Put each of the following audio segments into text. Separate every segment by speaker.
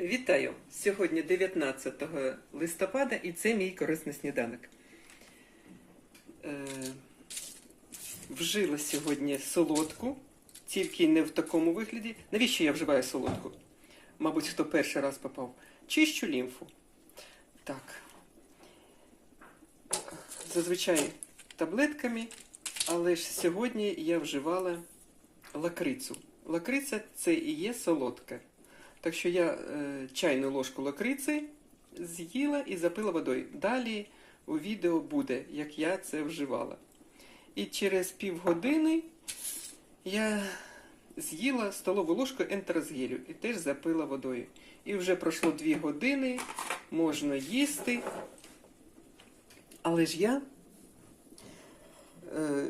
Speaker 1: Вітаю! Сьогодні 19 листопада і це мій корисний сніданок. Е, вжила сьогодні солодку, тільки не в такому вигляді. Навіщо я вживаю солодку? Мабуть, хто перший раз попав. Чищу лімфу. Так. Зазвичай таблетками, але ж сьогодні я вживала лакрицю. Лакриця це і є солодка. Так що я е, чайну ложку лакриці з'їла і запила водою. Далі у відео буде, як я це вживала. І через півгодини я з'їла столову ложку ентерозгелю і теж запила водою. І вже пройшло дві години, можна їсти. Але ж я е,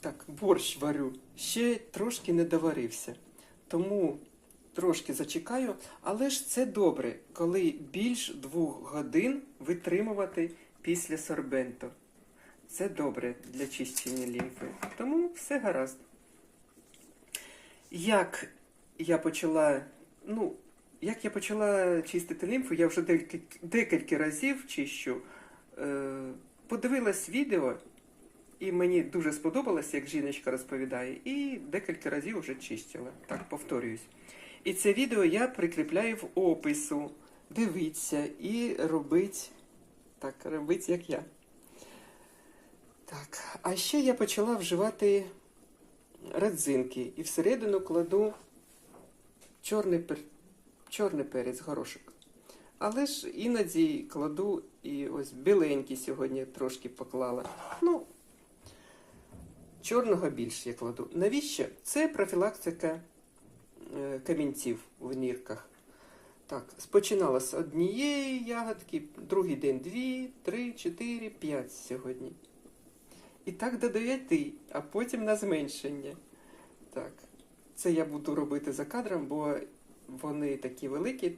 Speaker 1: так, борщ варю, ще трошки не доварився. Тому трошки зачекаю, але ж це добре, коли більш двох годин витримувати після сорбенту. Це добре для чищення лімфи. Тому все гаразд. Як я почала, ну, як я почала чистити лімфу, я вже декілька, декілька разів чищу. Е, подивилась відео, і мені дуже сподобалось, як жіночка розповідає, і декілька разів вже чистила. Так, повторююсь. І це відео я прикріпляю в опису. Дивіться і робить так, робить, як я. Так, а ще я почала вживати родзинки і всередину кладу чорний, пер... чорний перець, горошок. Але ж іноді кладу і ось біленький сьогодні трошки поклала. Ну, чорного більше я кладу. Навіщо? Це профілактика камінців в нірках. Так, спочинала з однієї ягодки, другий день дві, три, чотири, п'ять сьогодні. І так до дев'яти, а потім на зменшення. Так, це я буду робити за кадром, бо вони такі великі,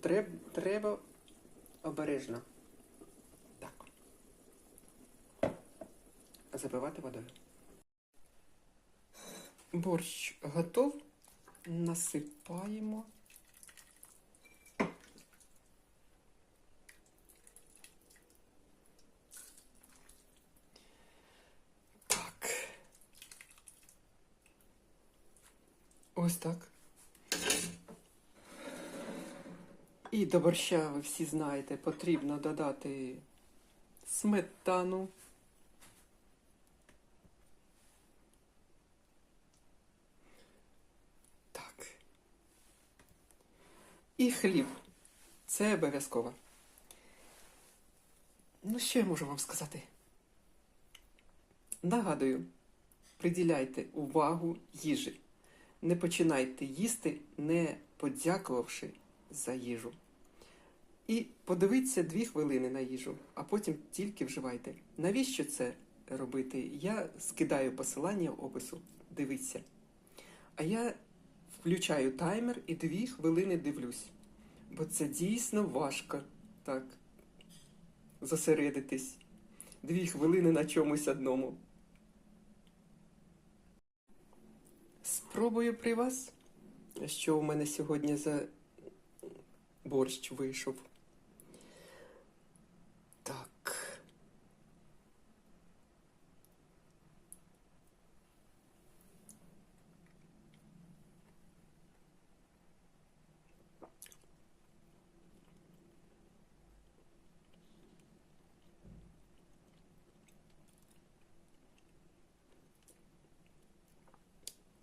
Speaker 1: Треб, треба обережно. Так. Забивати водою. Борщ готов. Насипаємо. Так. Ось так. І до борща, ви всі знаєте, потрібно додати сметану. Так. І хліб. Це обов'язково. Ну, що я можу вам сказати? Нагадую, приділяйте увагу їжі. Не починайте їсти, не подякувавши за їжу. І подивіться дві хвилини на їжу, а потім тільки вживайте. Навіщо це робити? Я скидаю посилання в опису. Дивіться. А я включаю таймер і дві хвилини дивлюсь. Бо це дійсно важко так зосередитись. Дві хвилини на чомусь одному. Спробую при вас, що у мене сьогодні за борщ вийшов. Так.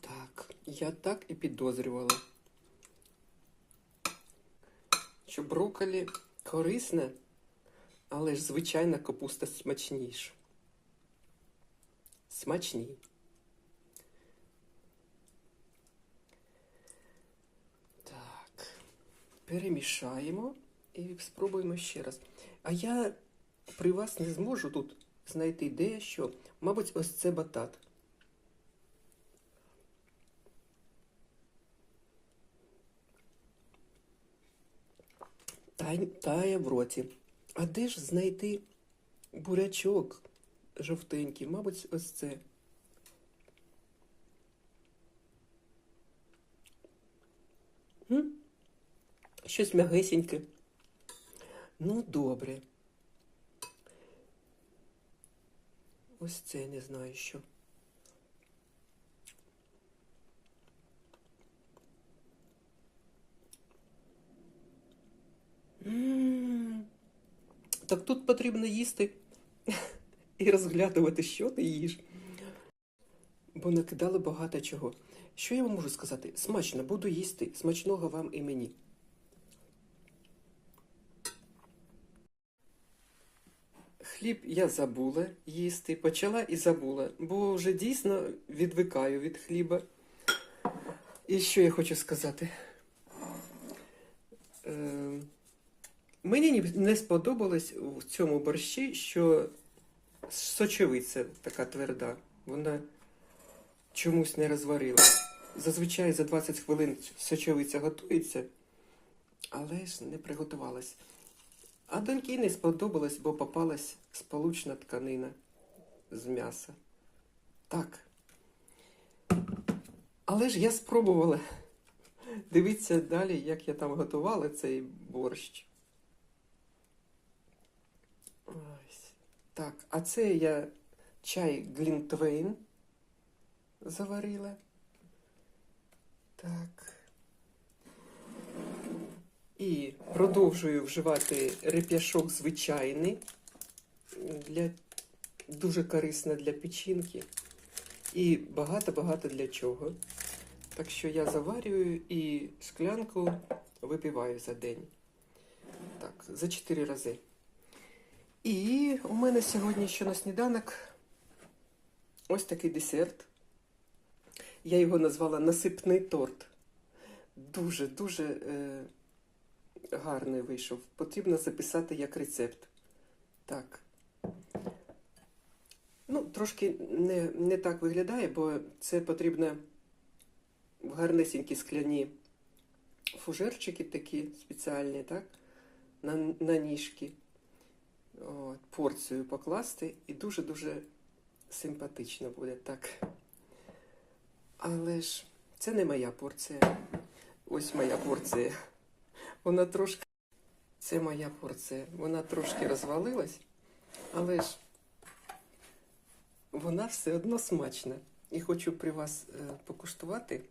Speaker 1: Так, я так і підозрювала що брокколі корисне, але ж звичайна капуста смачніша. Смачні. Так, перемішаємо і спробуємо ще раз. А я при вас не зможу тут знайти дещо. Мабуть, ось це батат. Тає в роті. А де ж знайти бурячок жовтенький? Мабуть, ось це. М? щось м'ягесеньке. Ну, добре. Ось це не знаю що. Так тут потрібно їсти і розглядувати, що ти їш. Бо накидали багато чого. Що я вам можу сказати? Смачно, буду їсти. Смачного вам і мені. Хліб я забула їсти, почала і забула, бо вже дійсно відвикаю від хліба. І що я хочу сказати? Е, мені не сподобалось в цьому борщі, що сочевиця така тверда. Вона чомусь не розварилась. Зазвичай за 20 хвилин сочевиця готується, але ж не приготувалась. А доньки не сподобалось, бо попалась сполучна тканина з м'яса. Так. Але ж я спробувала. Дивіться далі, як я там готувала цей борщ. Ось. Так, а це я чай Глінтвейн заварила. Так. І продовжую вживати реп'яшок звичайний. Для, дуже корисно для печінки. І багато-багато для чого. Так що я заварюю і шклянку випиваю за день. Так, за 4 рази. І у мене сьогодні ще на сніданок ось такий десерт. Я його назвала насипний торт. Дуже-дуже е, гарний вийшов. Потрібно записати як рецепт. Так. Ну, трошки не, не так виглядає, бо це потрібно в гарнесенькі скляні фужерчики такі спеціальні, так? На, на ніжки. От, порцію покласти і дуже-дуже симпатично буде так. Але ж це не моя порція. Ось моя порція. Вона трошки. Це моя порція. Вона трошки розвалилась, але ж вона все одно смачна. І хочу при вас е, покуштувати.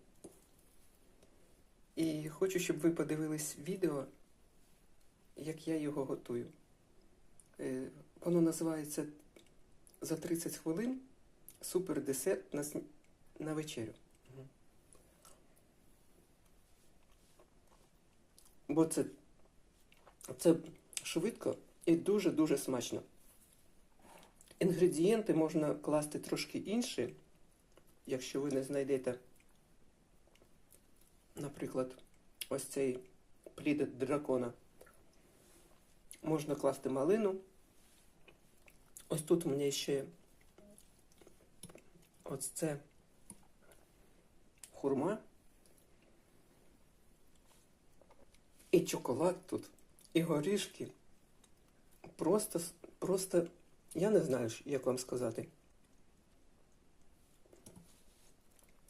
Speaker 1: І хочу, щоб ви подивились відео, як я його готую. Е, Воно називається за 30 хвилин супер десерт на, сні- на вечерю. Мгм. Бо це, це швидко і дуже-дуже смачно. Інгредієнти можна класти трошки інші, якщо ви не знайдете, наприклад, ось цей плід дракона. Можна класти малину. Ось тут у мене ще ось це хурма. І чоколад тут, і горішки. Просто, просто, я не знаю, як вам сказати.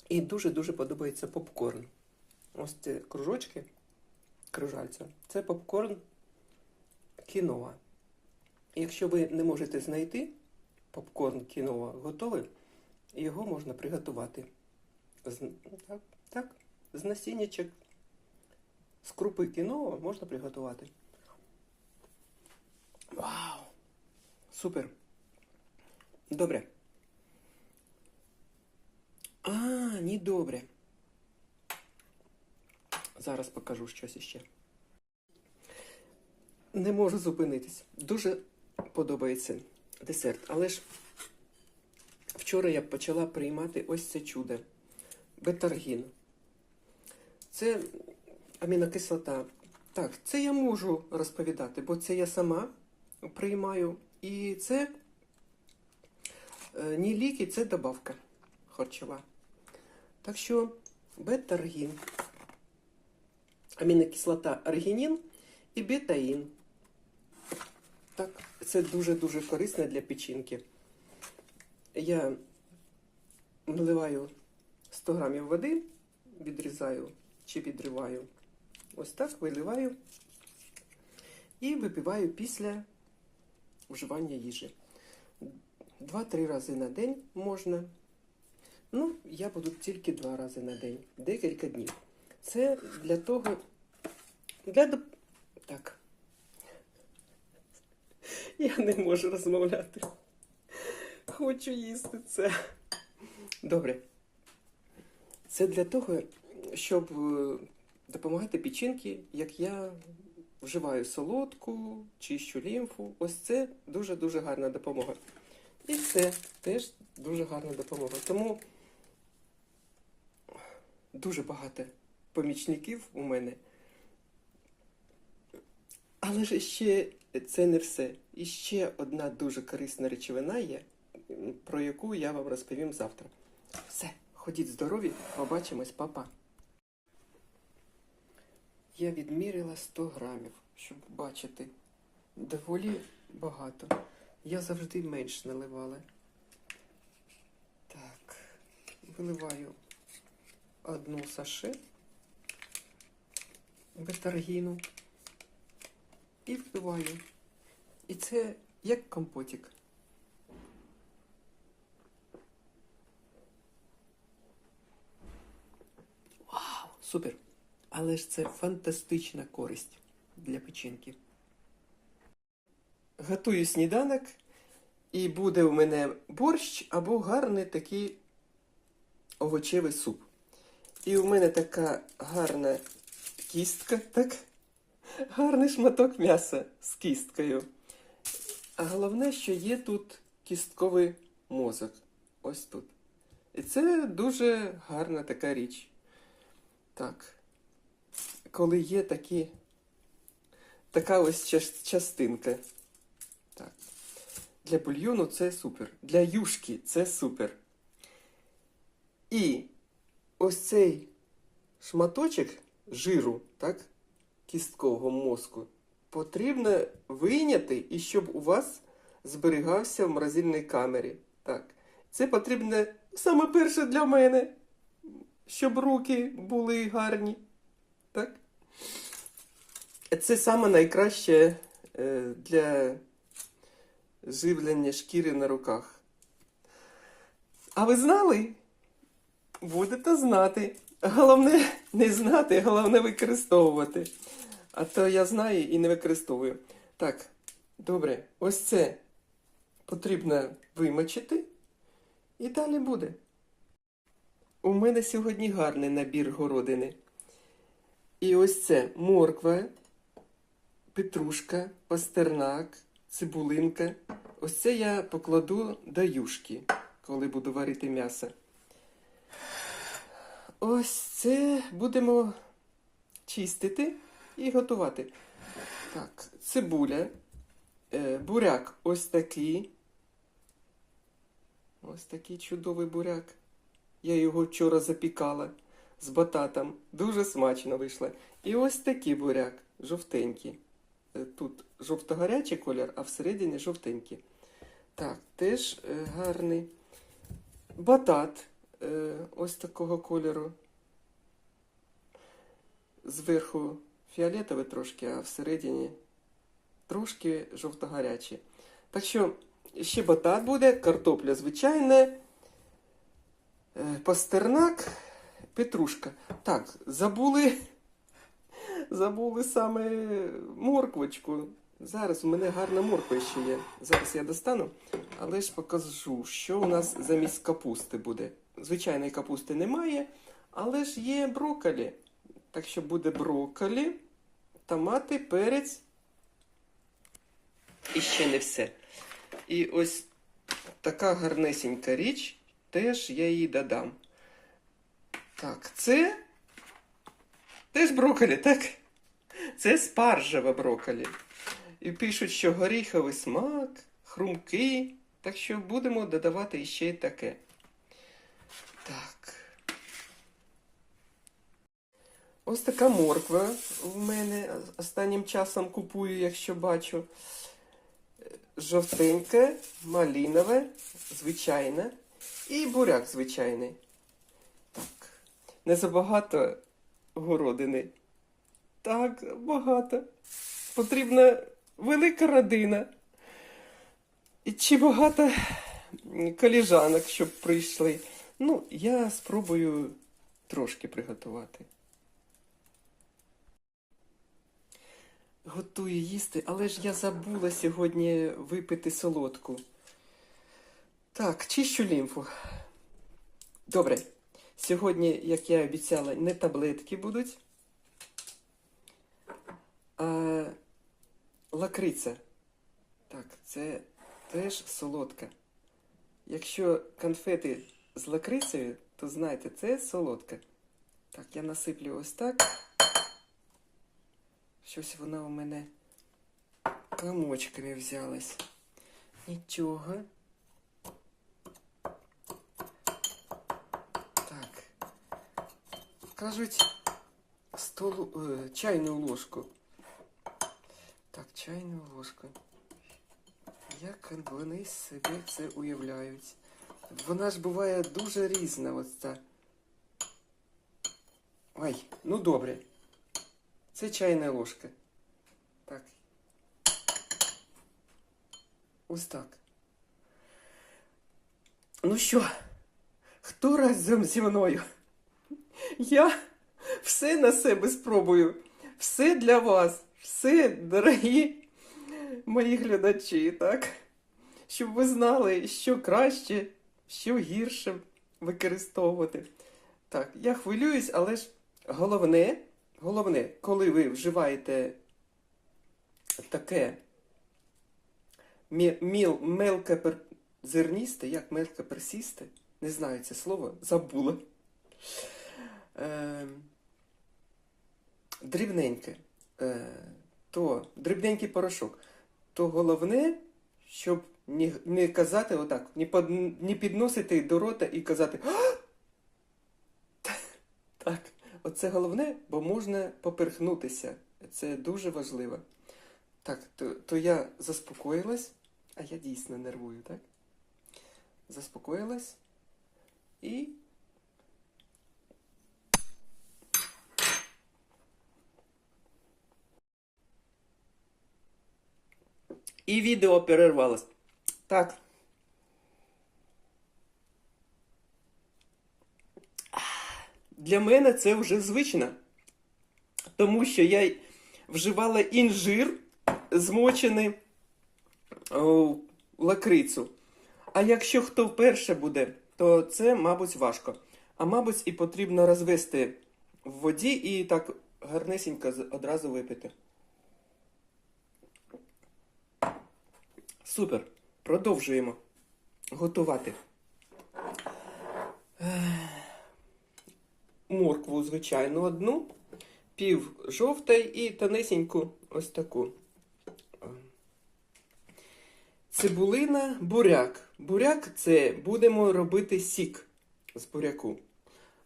Speaker 1: І дуже-дуже подобається попкорн. Ось ці кружочки, кружальця. Це попкорн кіноа. Якщо ви не можете знайти попкорн кіноа готовий, його можна приготувати. З, так, так, з насіннячок, з крупи кіноа можна приготувати. Вау! Супер! Добре. А, ні, добре. Зараз покажу щось іще. Не можу зупинитись. Дуже подобається десерт. Але ж вчора я почала приймати ось це чудо. Бетаргін. Це амінокислота. Так, це я можу розповідати, бо це я сама приймаю. І це не ліки, це добавка харчова. Так що бетаргін, амінокислота аргінін і бетаїн. Так, це дуже-дуже корисно для печінки. Я наливаю 100 грамів води, відрізаю чи відриваю ось так виливаю і випиваю після вживання їжі. Два-три рази на день можна. Ну, я буду тільки два рази на день, декілька днів. Це для того. Для. Так. Я не можу розмовляти. Хочу їсти це. Добре. Це для того, щоб е, допомагати печінки, як я вживаю солодку, чищу лімфу. Ось це дуже-дуже гарна допомога. І це теж дуже гарна допомога. Тому дуже багато помічників у мене. Але ж ще це не все. І ще одна дуже корисна речовина є, про яку я вам розповім завтра. Все, ходіть здорові, побачимось, папа. Я відміряла 100 грамів, щоб бачити. Доволі багато. Я завжди менш наливала. Так, виливаю одну саше бетаргіну і впиваю. І це як компотик. Вау! Супер! Але ж це фантастична користь для печінки. Готую сніданок, і буде у мене борщ або гарний такий овочевий суп. І у мене така гарна кістка, так? Гарний шматок м'яса з кісткою. А головне, що є тут кістковий мозок. Ось тут. І це дуже гарна така річ. Так. Коли є такі, така ось час- частинка. Так. Для бульйону це супер. Для юшки це супер. І ось цей шматочок жиру, так, кісткового мозку, потрібно вийняти і щоб у вас зберігався в морозильній камері. Так. Це потрібно саме перше для мене, щоб руки були гарні. Так? Це саме найкраще е, для живлення шкіри на руках. А ви знали? Будете знати. Головне не знати, головне використовувати. А то я знаю і не використовую. Так, добре, ось це потрібно вимочити, і далі буде. У мене сьогодні гарний набір городини. І ось це морква, петрушка, пастернак, цибулинка. Ось це я покладу до юшки, коли буду варити м'ясо. Ось це будемо чистити і готувати. Так, цибуля, е, буряк ось такий. Ось такий чудовий буряк. Я його вчора запікала з бататом. Дуже смачно вийшло. І ось такий буряк, жовтенький. Е, Тут жовто-гарячий колір, а всередині жовтенький. Так, теж е, гарний. Батат ось такого кольору. Зверху фіолетовий трошки, а всередині трошки жовто-гарячий. Так що ще батат буде, картопля звичайна, е, пастернак, петрушка. Так, забули, забули саме морквочку. Зараз у мене гарна морква ще є. Зараз я достану, але ж покажу, що у нас замість капусти буде. Звичайної капусти немає, але ж є брокколі. Так що буде брокколі, томати, перець. І ще не все. І ось така гарнесенька річ, теж я їй додам. Так, це теж брокколі, так? Це спаржеве брокколі. І пишуть, що горіховий смак, хрумкий. Так що будемо додавати іще й таке. Так. Ось така морква в мене останнім часом купую, якщо бачу. Жовтеньке, малинове, звичайне і буряк звичайний. Так. Не забагато городини. Так, багато. Потрібна велика родина. І чи багато коліжанок, щоб прийшли. Ну, я спробую трошки приготувати. Готую їсти, але ж я забула сьогодні випити солодку. Так, чищу лімфу. Добре. Сьогодні, як я обіцяла, не таблетки будуть, а лакриця. Так, це теж солодка. Якщо конфети з лакрицею, то знайте, це солодка. Так, я насиплю ось так. Щось вона у мене комочками взялась. Нічого. Так. Кажуть, столу, е, чайну ложку. Так, чайну ложку. Як вони себе це уявляють? Вона ж буває дуже різна, ось ця. Ой, ну добре. Це чайна ложка. Так. Ось так. Ну що, хто разом зі мною? Я все на себе спробую. Все для вас. Все, дорогі мої глядачі, так? Щоб ви знали, що краще, що гірше використовувати. Так, я хвилююсь, але ж головне, головне, коли ви вживаєте таке міл, мелкозерністе, як мелкоперсісте, не знаю це слово, забула. Е, дрібненьке, е, то дрібненький порошок, то головне, щоб не, не казати отак, не, под, не підносити до рота і казати. «А!» Так, оце головне, бо можна поперхнутися. Це дуже важливо. Так, то, то я заспокоїлась, а я дійсно нервую, так? Заспокоїлась і. І відео перервалось. Так. Для мене це вже звично. Тому що я вживала інжир, змочений у лакрицю. А якщо хто вперше буде, то це, мабуть, важко. А мабуть, і потрібно розвести в воді і так гарнесенько одразу випити. Супер. Продовжуємо готувати. Моркву, звичайно, одну, пів жовтої і тонесеньку ось таку. Цибулина, буряк. Буряк це будемо робити сік з буряку.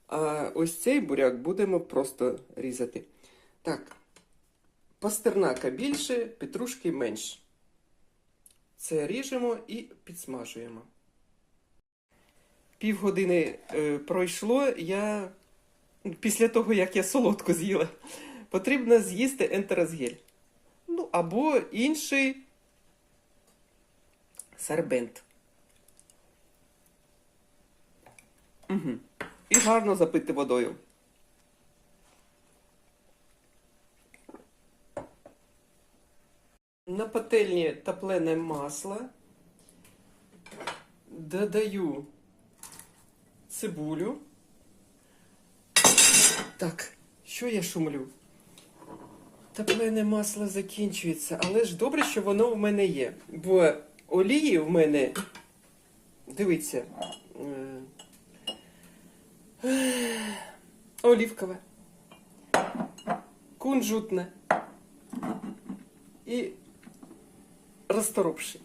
Speaker 1: А ось цей буряк будемо просто різати. Так, пастернака більше, петрушки менше. Це ріжемо і підсмажуємо. Півгодини е, пройшло, я після того, як я солодку з'їла, потрібно з'їсти ентерозгель. Ну, або інший сербент. Угу. І гарно запити водою. На пательні топлене масло. Додаю цибулю. Так, що я шумлю? Топлене масло закінчується, але ж добре, що воно в мене є. Бо олії в мене. Дивіться. е, Олівкове. Кунжутне. І розторопший.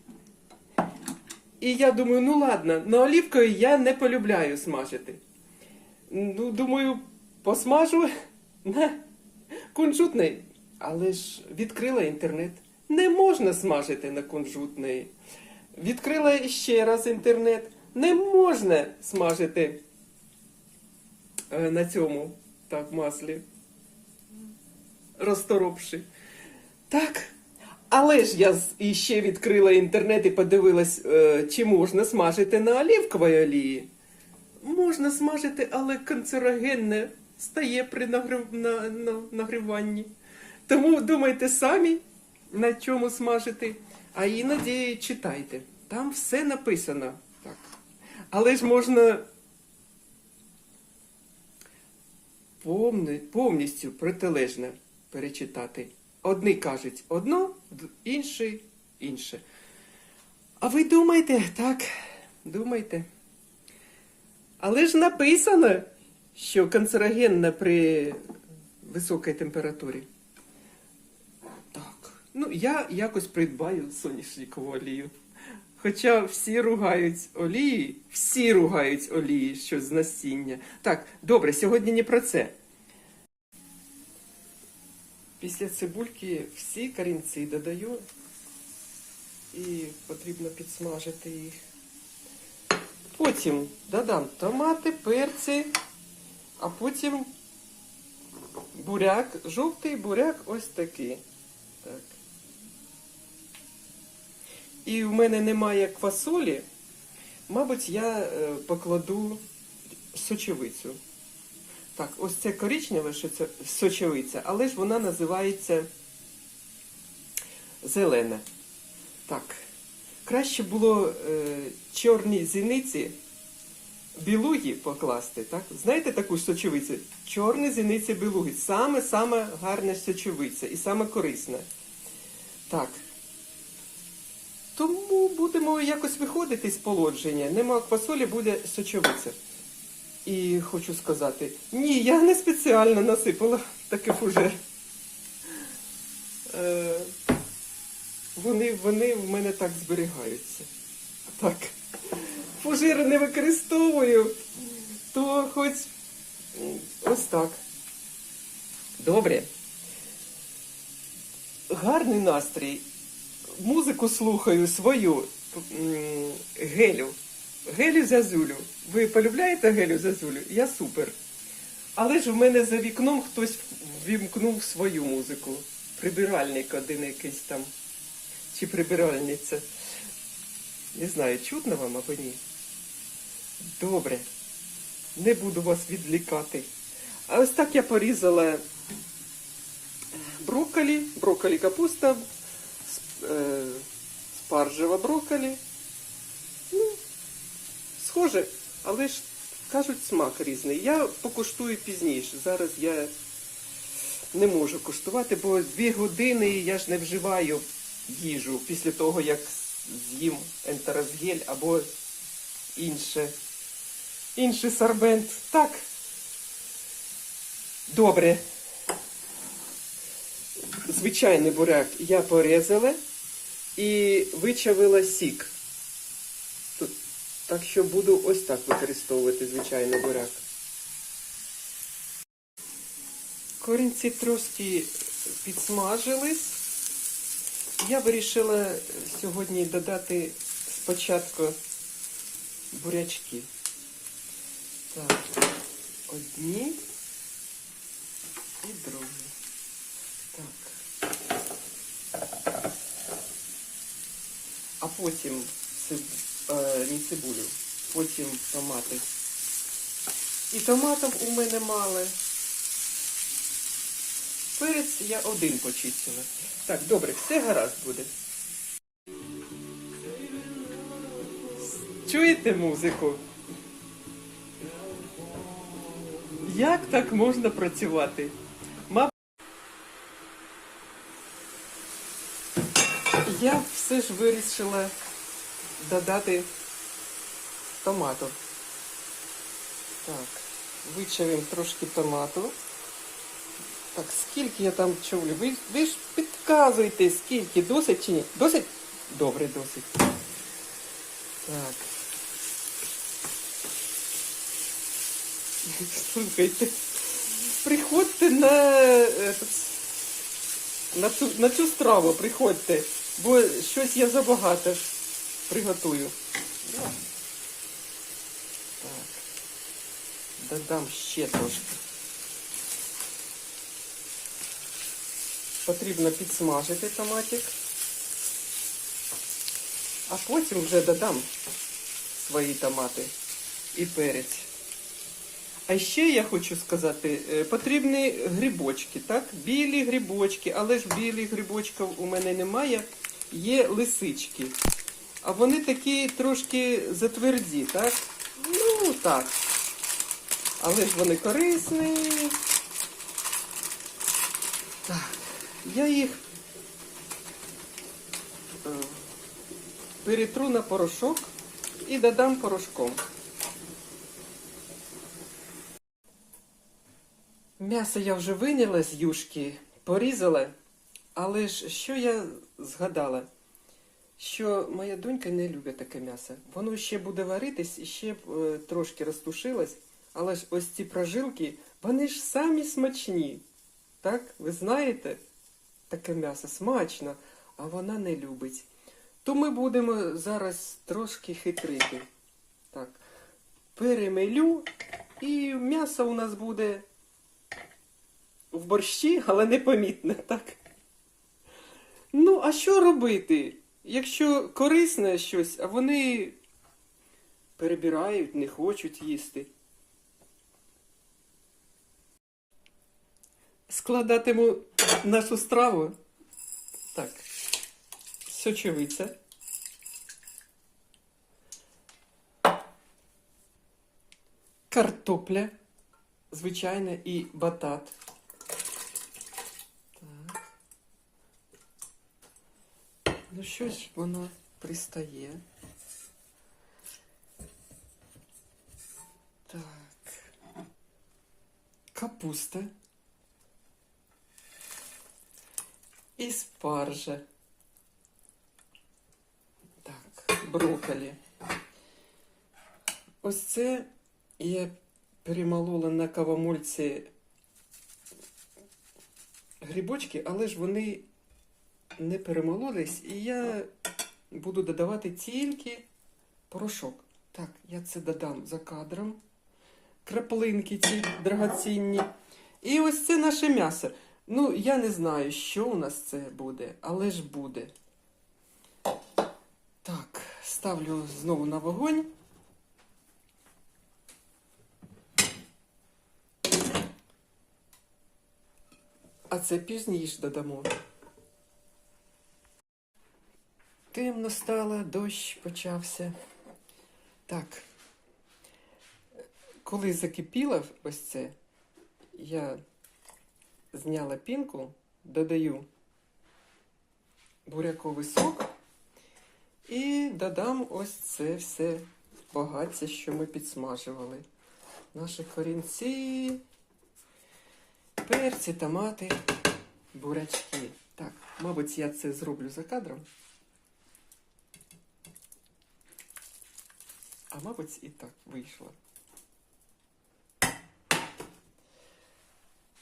Speaker 1: І я думаю, ну ладно, на олівкою я не полюбляю смажити. Ну, думаю, посмажу на кунжутний. Але ж відкрила інтернет. Не можна смажити на кунжутний. Відкрила ще раз інтернет. Не можна смажити е, на цьому так маслі. розторопши. Так. Але ж я іще відкрила інтернет і подивилась, е, чи можна смажити на оливковій олії. Можна смажити, але канцерогенне стає при нагрів... на... на... нагріванні. Тому думайте самі, на чому смажити. А іноді читайте. Там все написано. Так. Але ж можна повни... повністю протилежне перечитати. Одні кажуть одно, інші інше. А ви думайте, так, думайте. Але ж написано, що канцерогенна при високій температурі. Так. Ну, я якось придбаю соняшникову олію. Хоча всі ругають олії, всі ругають олії, що з насіння. Так, добре, сьогодні не про це. Після цибульки всі корінці додаю і потрібно підсмажити їх. Потім додам томати, перці, а потім буряк, жовтий буряк ось такий. Так. І в мене немає квасолі. Мабуть, я е, покладу сочевицю. Так, ось це коричневе що це сочевиця, але ж вона називається зелена. Так. Краще було е, чорні зіниці білуги покласти, так? Знаєте таку сочевицю? Чорні зіниці білуги. Саме саме гарна сочевиця і саме корисна. Так. Тому будемо якось виходити з положення. Нема квасолі, буде сочевиця. І хочу сказати, ні, я не спеціально насипала таке фужер. Е, вони, вони в мене так зберігаються. Так. Фужери не використовую, то хоч ось так. Добре. Гарний настрій. Музику слухаю свою гелю. Гелю зазулю. Ви полюбляєте гелю зазулю? Я супер. Але ж в мене за вікном хтось вімкнув свою музику. Прибиральник один якийсь там. Чи прибиральниця. Не знаю, чутно вам або ні. Добре. Не буду вас відвлікати. А ось так я порізала брокколі, брокколі капуста, е, спаржева брокколі. Ну, схоже, але ж кажуть смак різний. Я покуштую пізніше. Зараз я не можу куштувати, бо дві години я ж не вживаю їжу після того, як з'їм ентерозгель або інше, інший сорбент. Так. Добре. Звичайний буряк я порізала і вичавила сік. Тут, так що буду ось так використовувати звичайний буряк. Корінці трошки підсмажились. Я вирішила сьогодні додати спочатку бурячки. Так, одні і другі. Так. А потім циб... е, не цибулю, потім томати. І томатів у мене мало. Перець я один почистила. Так, добре, все гаразд буде. Чуєте музику? Як так можна працювати? Я все ж вирішила додати томату. Так, вичавимо трошки томату. Так, скільки я там човлю? Ви, ви ж підказуєте, скільки, досить чи ні? Досить? Добре, досить. Так. Слухайте, приходьте на, на, цю, на цю страву, приходьте, бо щось я забагато приготую. Так. Додам ще трошки. потрібно підсмажити томатик. А потім вже додам свої томати і перець. А ще я хочу сказати, е, потрібні грибочки, так? Білі грибочки, але ж білих грибочків у мене немає. Є лисички. А вони такі трошки затверді, так? Ну, так. Але ж вони корисні. Так, я їх е, перетру на порошок і додам порошком. М'ясо я вже виняла з юшки, порізала, але ж що я згадала? Що моя донька не любить таке м'ясо. Воно ще буде варитись і ще б е, трошки розтушилось, але ж ось ці прожилки, вони ж самі смачні. Так, ви знаєте, таке м'ясо смачно, а вона не любить. То ми будемо зараз трошки хитрити. Так, перемелю, і м'ясо у нас буде в борщі, але непомітне, так? Ну, а що робити? Якщо корисне щось, а вони перебирають, не хочуть їсти. Складатиму нашу страву. Так, сочевиця. Картопля, звичайна, і батат. Ну що ж воно пристає? Так. Капуста. І спаржа. Так, брокколі. Ось це я перемолола на кавомольці грибочки, але ж вони не перемололись, і я буду додавати тільки порошок. Так, я це додам за кадром. Краплинки ці драгоцінні. І ось це наше м'ясо. Ну, я не знаю, що у нас це буде, але ж буде. Так, ставлю знову на вогонь. А це пізніше додамо. Темно стало, дощ почався. Так. Коли закипіло ось це, я зняла пінку, додаю буряковий сок і додам ось це все багаття, що ми підсмажували. Наші корінці, перці, томати, бурячки. Так, мабуть, я це зроблю за кадром. А мабуть, і так вийшло.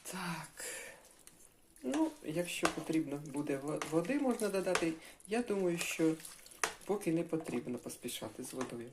Speaker 1: Так. Ну, якщо потрібно буде води, можна додати. Я думаю, що поки не потрібно поспішати з водою.